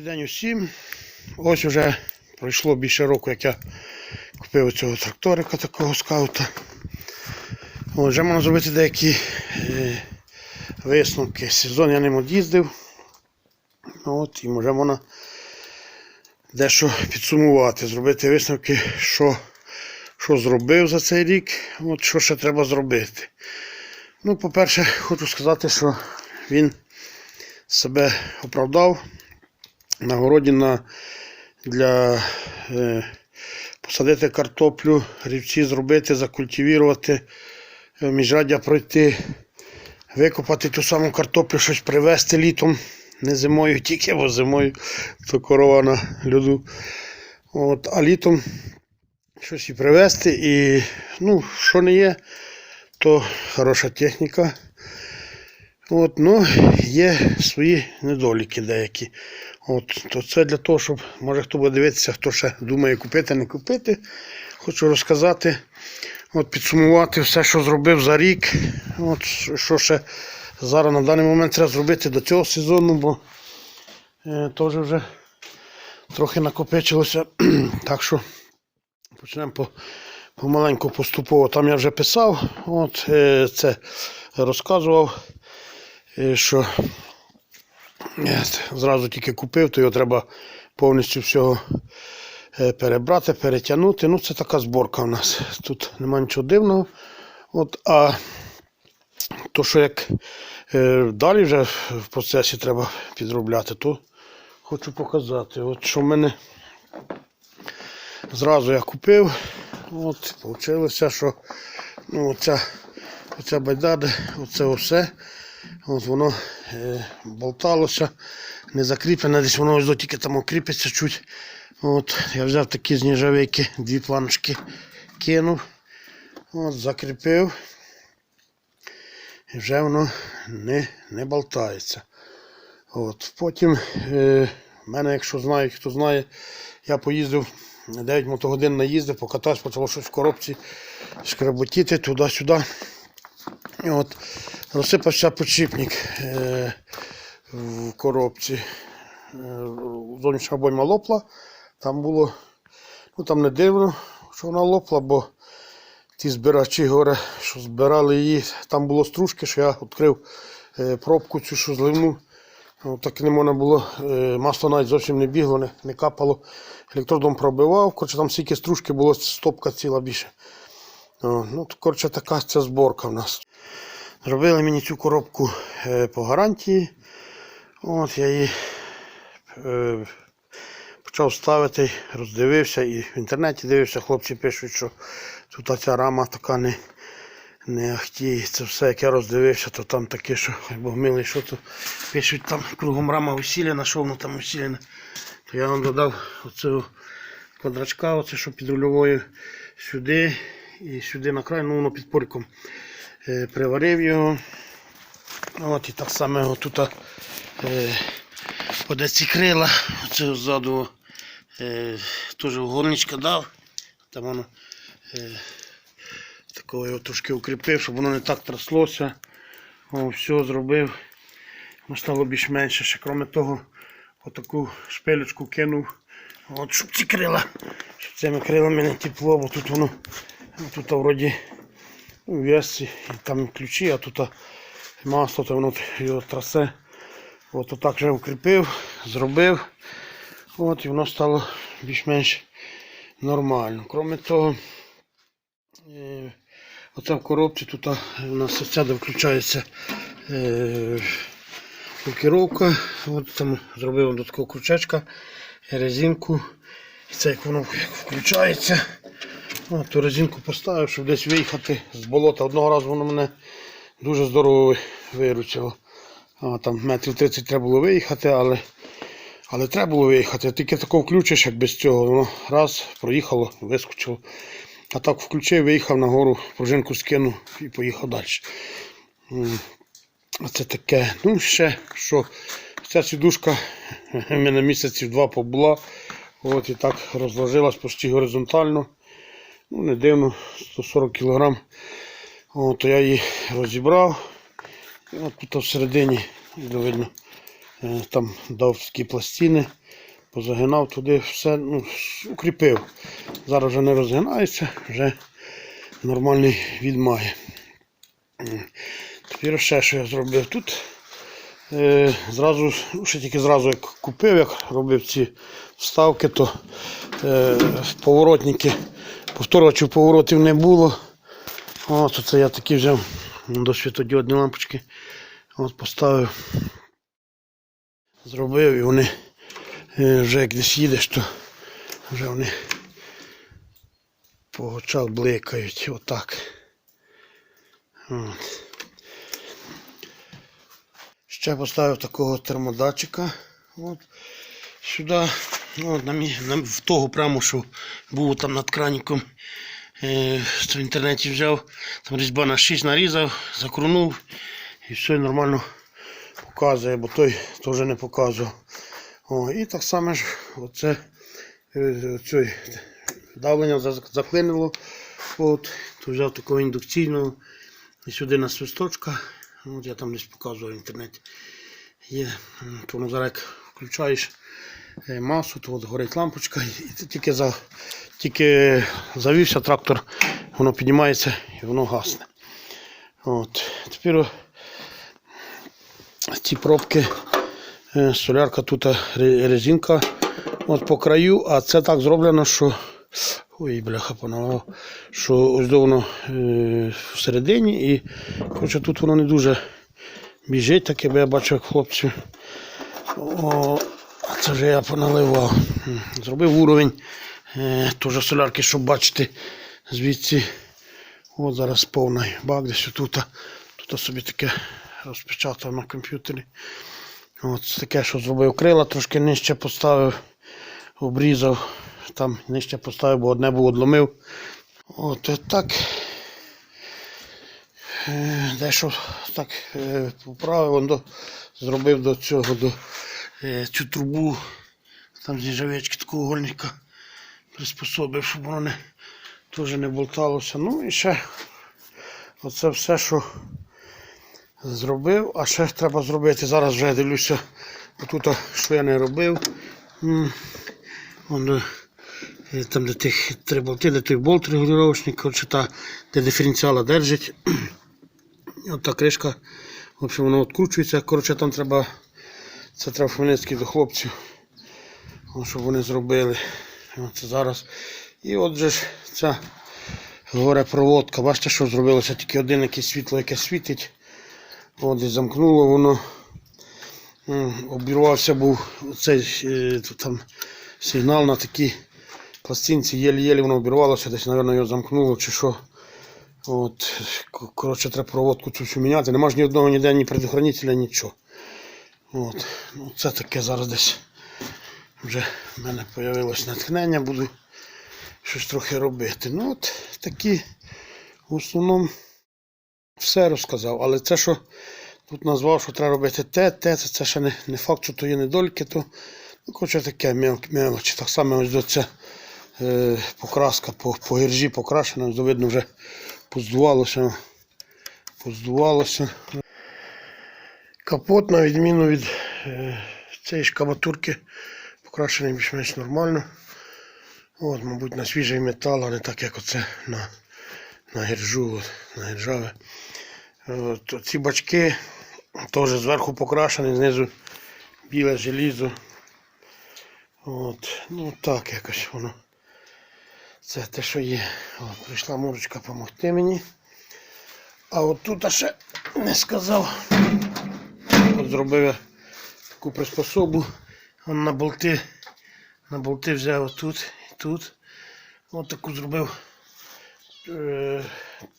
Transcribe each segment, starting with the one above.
Добрий день усім. Ось вже пройшло більше року, як я купив цього тракторика такого скаута. От, вже можна зробити деякі е, висновки. Сезон я ним от їздив. От, і вже можна дещо підсумувати, зробити висновки, що, що зробив за цей рік, от, що ще треба зробити. Ну, по-перше, хочу сказати, що він себе оправдав на городі для е, посадити картоплю, рівці зробити, закультивірувати, е, міжраддя пройти, викопати ту саму картоплю, щось привезти літом, не зимою, тільки бо зимою, то корова на льоду. От, а літом щось і привезти. І ну, що не є, то хороша техніка. От, ну, є свої недоліки деякі. От, то це для того, щоб, може хто буде дивитися, хто ще думає купити, не купити. Хочу розказати, от, підсумувати все, що зробив за рік. От, що ще зараз на даний момент треба зробити до цього сезону, бо е, теж вже трохи накопичилося. так що почнемо по, помаленьку поступово. Там я вже писав, от, е, це розказував. Що зразу тільки купив, то його треба повністю всього е, перебрати, перетягнути. Ну, це така зборка у нас. Тут нема нічого дивного. От, а то, що як е, далі вже в процесі треба підробляти, то хочу показати. От що в мене зразу я купив. От, вийшло, що ну, оця, оця байдада, оце все. От воно е, болталося, не закріплене, десь воно ось тільки там окріпиться чуть. От, я взяв такі з дві планочки кинув, от, закріпив. І вже воно не, не болтається. От, потім е, мене, якщо знають, хто знає, я поїздив 9 мотогодин наїздив, покатався, почало щось в коробці шкреботіти туди-сюди. Розсипався подшипник е, в коробці. Е, зовнішня обойма лопла. Там було, ну там не дивно, що вона лопла, бо ті збирачі горе, що збирали її, там було стружки, що я відкрив е, пробку цю, що зливну. От так не можна було, масло навіть зовсім не бігло, не, не капало. Електродом пробивав, коротше, там стільки стружки було, стопка ціла більше. Ну, коротше, така ця зборка в нас. Зробили мені цю коробку е, по гарантії. От я її е, почав ставити, роздивився і в інтернеті дивився, хлопці пишуть, що тут ця рама така не, не ахтіє. Це все, як я роздивився, то там таке, що Бог милий, що то пишуть там кругом рама усілена, що воно там усілене. То я вам додав оцього квадрачка, оце що під рульовою сюди і сюди на край, ну воно під пориком. Е, приварив його. От І так само тут е, ці крила, оце ззаду е, теж горничка дав. Там воно такого його трошки укріпив, щоб воно не так траслося. О, все зробив. Воно стало більш-менше. Ще крім того, отаку шпилечку кинув. От, щоб ці крила, щоб цими крилами не тепло, бо тут воно тут вроді ну, і там ключі, а тут масло, то воно його трасе. От отак вже укріпив, зробив. От, і воно стало більш-менш нормально. Крім того, е, оце в коробці тут у нас оця де включається е, блокировка. От там зробив до крючечка, резинку. І це як воно включається. О, ту резинку поставив, щоб десь виїхати з болота. Одного разу воно мене дуже здорово виручило. А, там метрів 30 треба було виїхати, але але треба було виїхати. Тільки тако включиш, як без цього. Воно раз, проїхало, вискочило. А так включив, виїхав на гору, пружинку скинув і поїхав далі. Оце таке. Ну, ще що. Ця сідушка мене місяців два побула. От і так розложилась почти горизонтально. Ну, не дивно, 140 кг. От, я її розібрав. І от тут всередині, видно, е, там дав такі пластини. позагинав туди все, ну, укріпив. Зараз вже не розгинається, вже нормальний від має. Тепер ще що я зробив тут. Е, зразу, ну, ще тільки зразу як купив, як робив ці вставки, то е, поворотники, повторювачів поворотів не було. От це я такі взяв до світодіодні лампочки. От поставив. Зробив і вони е, вже як десь їдеш, то вже вони по очах бликають. Отак. От. Ще поставив такого термодатчика. От. Сюди, ну, от на, мі- на, в того прямо, що був там над краніком. Е, в інтернеті взяв, там різьба на 6 нарізав, закрунув і все нормально показує, бо той теж не показував. О, і так само ж оце е, цей, давлення за- заклинило. От, то взяв такого індукційного і сюди на свисточка. От я там десь показував в інтернеті. Є, м, то зараз включаєш е, масу, то от горить лампочка, і тільки, за, тільки завівся трактор, воно піднімається і воно гасне. От. Тепер ці пробки, е, солярка тут е, резинка от по краю, а це так зроблено, що. Ой, бляха панове, що ось до воно е, всередині і коротше, тут воно не дуже біжить, таке, бо я бачу, як хлопці. О, це вже я поналивав. Зробив уровень е, теж солярки, щоб бачити звідси. От зараз повний бак десь тут. Тут собі таке розпечатав на комп'ютері. От таке, що зробив крила, трошки нижче поставив, обрізав, там нижче поставив, бо одне було одломив. От і так. Е, Дещо так е, поправив, зробив до цього, до цю трубу, там з нержавечки такого гольника приспособив, щоб воно не, теж не болталося. Ну і ще оце все, що зробив, а ще треба зробити. Зараз вже дивлюся, отут, що я не робив. Вон, е, там, де тих три болти, де той болт регулювачник, коротше, та, де диференціала держить. От та кришка, в общем, воно відкручується. Коротше, там треба, це треба Хмельницький до хлопців, щоб вони зробили. Оце зараз. І от же ж ця горе проводка. Бачите, що зробилося? Тільки один якесь світло, яке світить. От десь замкнуло воно. Обірвався був цей е, там сигнал на такій пластинці, єлі-єлі воно обірвалося, десь, мабуть, його замкнуло чи що. От, коротше, треба проводку цю всю міняти. Нема ж ні одного ніде, ні предохранителя, нічого. От. Ну, це таке зараз десь вже в мене з'явилось натхнення, буду щось трохи робити. Ну от такі в основному все розказав. Але це, що тут назвав, що треба робити те, те, це, це ще не, не факт, що то є недоліки, то ну, коротше, таке мел- мелочі. Так само ось до це е, покраска по, по гіржі покрашена, видно вже поздувалося. Поздувалося. Капот, на відміну від е, цієї шкабатурки, покрашений більш-менш нормально. От, мабуть, на свіжий метал, а не так, як оце на, на гіржу, от, на гіржаве. Ці бачки теж зверху покрашені, знизу біле желізо. От, ну так якось воно. Це те, що є. От, прийшла мурочка допомогти мені. А от тут ще не сказав. Зробив я таку приспособу. Он на болти. На болти взяв отут і тут. От таку зробив. Е,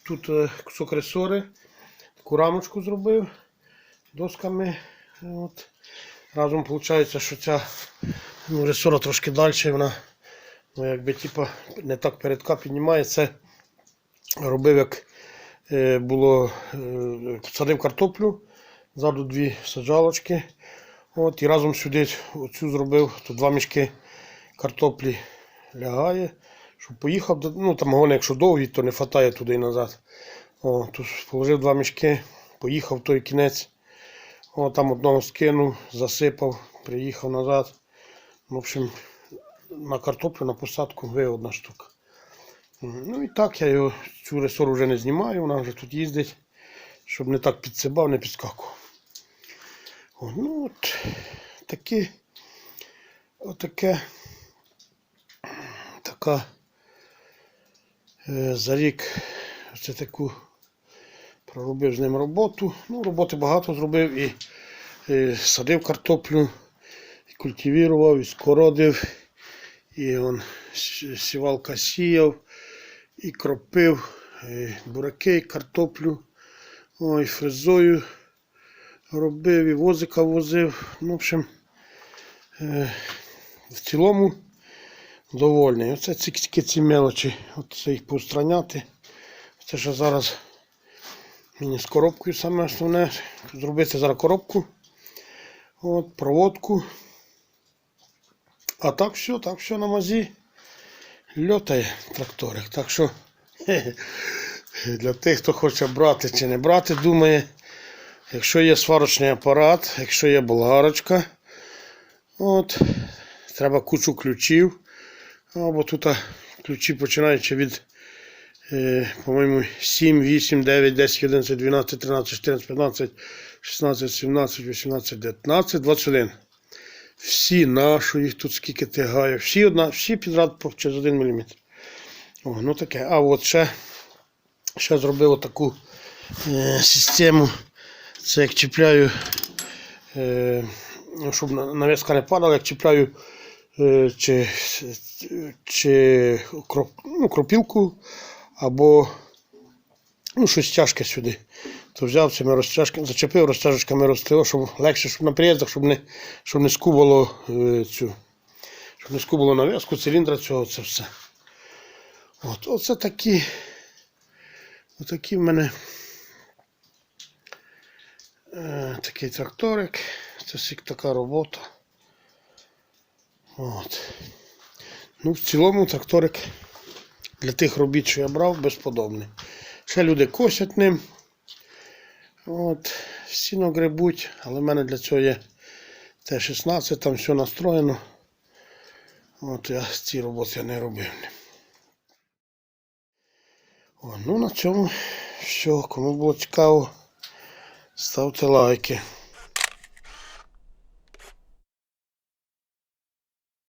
тут е, кусок ресори. Таку рамочку зробив досками. От. Разом виходить, що ця ну, ресора трошки далі, вона ну, якби, типа, не так передка піднімає. Це робив, як е, було, садив картоплю, ззаду дві саджалочки. От, і разом сюди оцю зробив, тут два мішки картоплі лягає, щоб поїхав, ну там головне, якщо довгі, то не хватає туди і назад. О, тут положив два мішки, поїхав той кінець. О, там одного скинув, засипав, приїхав назад. В общем, на картоплю, на посадку вигодна штука. Ну і так я його, цю ресору вже не знімаю, вона вже тут їздить, щоб не так підсибав, не підскакував. Ну от такі, отаке, така е, за рік це таку проробив з ним роботу. Ну, роботи багато зробив і, і садив картоплю, і культивірував, і скородив, і он сівалка сіяв, і кропив, і бураки, і картоплю, ой, фрезою робив, і возика возив. Ну, в общем, е, в цілому довольний. Оце тільки ці мелочі, оце їх поустраняти. Це що зараз мені з коробкою саме основне. Зробити зараз коробку. От, проводку. А так все, так все на мазі. Льотає тракторик. Так що для тих, хто хоче брати чи не брати, думає, якщо є сварочний апарат, якщо є болгарочка, от, треба кучу ключів. Або тут ключі починаючи від, е, по-моєму, 7, 8, 9, 10, 11, 12, 13, 14, 15, 16, 17, 18, 19, 21. Всі наші, їх тут скільки тягає, всі, одна, всі підряд через 1 мм. О, ну таке. А от ще, ще зробив таку е, систему. Це як чіпляю, е, щоб на- навіска не падала, як чіпляю е, чи, чи кроп, ну, кропілку або ну, щось тяжке сюди. То взяв цими розтяжками, зачепив розтяжечками розтило, щоб легше, щоб на приїздах, щоб не, щоб не скубало е, цю, щоб не скубало нав'язку, циліндра цього, це все. От, оце такі, отакі в мене такий тракторик. Це всі така робота. От. Ну, в цілому тракторик для тих робіт, що я брав, безподобний. Ще люди косять ним. От, сіно гребуть, але в мене для цього є Т-16, там все настроєно. От я ці роботи не робив. О, ну на цьому все. Кому було цікаво, ставте лайки.